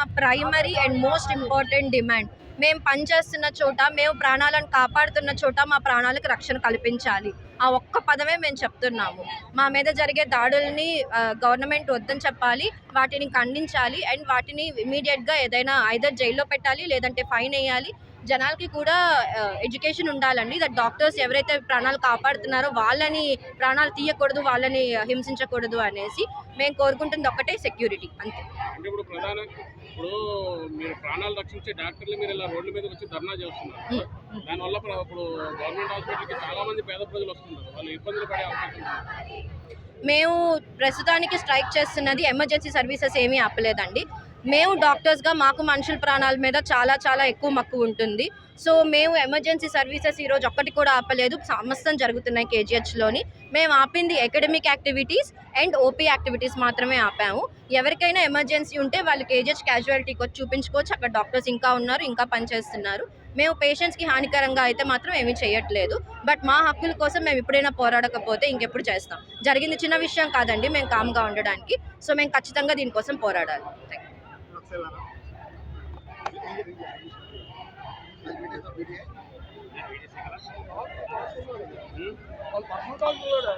మా primary and most important demand మేము పనిచేస్తున్న చోట మేము ప్రాణాలను కాపాడుతున్న చోట మా ప్రాణాలకు రక్షణ కల్పించాలి. ఆ ఒక్క పదమే మేము చెప్తున్నాము. మా మీద జరిగే దాడుల్ని గవర్నమెంట్ వద్దని చెప్పాలి వాటిని ఖండించాలి అండ్ వాటిని ఇమీడియట్గా ఏదైనా ఐదర్ జైల్లో పెట్టాలి లేదంటే ఫైన్ వేయాలి. జనాలకి కూడా ఎడ్యుకేషన్ ఉండాలండి. దట్ డాక్టర్స్ ఎవరైతే ప్రాణాలు కాపాడుతున్నారో వాళ్ళని ప్రాణాలు తీయకూడదు వాళ్ళని హింసించకూడదు అనేసి మేము కోరుకుంటుంది ఒక్కటే సెక్యూరిటీ అంతే. అంటే ఇప్పుడు ప్రధాన ఇప్పుడు మీరు ప్రాణాలు రక్షించే డాక్టర్లు మీరు ఇలా రోడ్ల మీదకి వచ్చి ధర్నా చేస్తున్నారు. దానివల్ల ప్ర- ఇప్పుడు గవర్నమెంట్ హాస్పిటల్కి చాలా మంది పేద ప్రజలు వస్తున్నారు. వాళ్ళు ఇబ్బందులు పడే అవకాశం ఉంది. మేము ప్రస్తుతానికి స్ట్రైక్ చేస్తున్నది ఎమర్జెన్సీ సర్వీసెస్ ఏమీ ఆపలేదండి. మేము డాక్టర్స్గా మాకు మనుషుల ప్రాణాల మీద చాలా చాలా ఎక్కువ మక్కువ ఉంటుంది. సో మేము ఎమర్జెన్సీ సర్వీసెస్ ఈరోజు ఒక్కటి కూడా ఆపలేదు. సమస్తం జరుగుతున్నాయి కేజీహెచ్లోని మేము ఆపింది academic activities and OP activities మాత్రమే ఆపాము. ఎవరికైనా ఎమర్జెన్సీ ఉంటే వాళ్ళు కేజీహెచ్ క్యాజువాలిటీకి వచ్చి చూపించుకోవచ్చు. అక్కడ డాక్టర్స్ ఇంకా ఉన్నారు ఇంకా పనిచేస్తున్నారు. మేము పేషెంట్స్కి హానికరంగా అయితే మాత్రం ఏమీ చేయట్లేదు. బట్ మా హక్కుల కోసం మేము ఎప్పుడైనా పోరాడకపోతే ఇంకెప్పుడు చేస్తాం. జరిగింది చిన్న విషయం కాదండి. మేము కామ్గా ఉండడానికి. సో మేము ఖచ్చితంగా దీనికోసం పోరాడాలి. థ్యాంక్ యూ ఉం? వాళ్ళు పర్సనల్ కాల్ కూడా